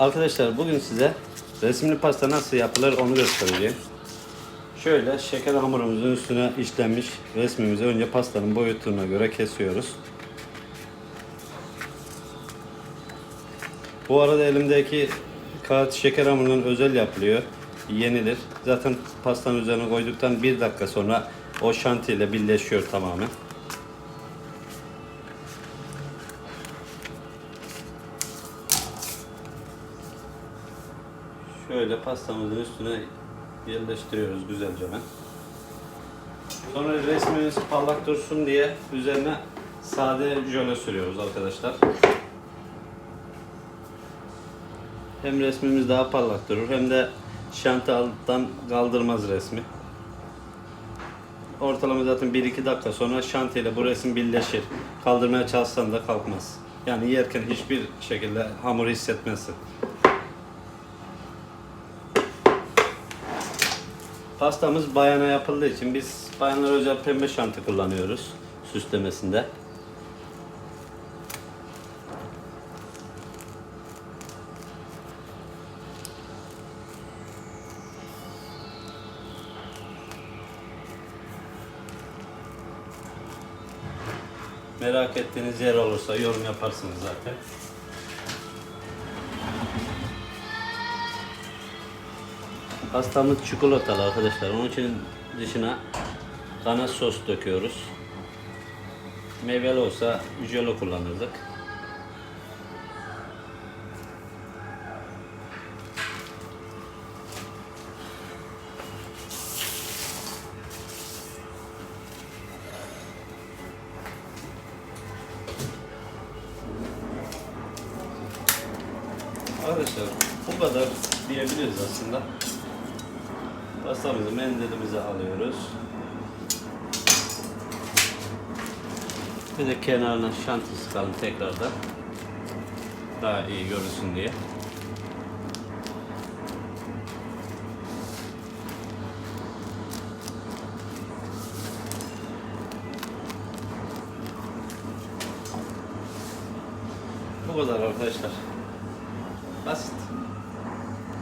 Arkadaşlar bugün size resimli pasta nasıl yapılır onu göstereceğim. Şöyle şeker hamurumuzun üstüne işlenmiş resmimizi önce pastanın boyutuna göre kesiyoruz. Bu arada elimdeki kağıt şeker hamurunun özel yapılıyor. Yenilir. Zaten pastanın üzerine koyduktan bir dakika sonra o şanti ile birleşiyor tamamen. Şöyle pastamızın üstüne yerleştiriyoruz güzelce ben. Sonra resmimiz parlak dursun diye üzerine sade jöle sürüyoruz arkadaşlar. Hem resmimiz daha parlak durur hem de şanti alttan kaldırmaz resmi. Ortalama zaten 1-2 dakika sonra şantiyle bu resim birleşir. Kaldırmaya çalışsan da kalkmaz. Yani yerken hiçbir şekilde hamuru hissetmezsin. Pastamız bayana yapıldığı için biz bayanlar özel pembe şanti kullanıyoruz süslemesinde. Merak ettiğiniz yer olursa yorum yaparsınız zaten. Pastamız çikolatalı arkadaşlar. Onun için dışına kana sos döküyoruz. Meyveli olsa jöle kullanırdık. Arkadaşlar bu kadar diyebiliriz aslında. Pastamızı mendilimize alıyoruz. Bir de kenarına şanti sıkalım tekrardan. Daha iyi görünsün diye. Bu kadar arkadaşlar. Basit.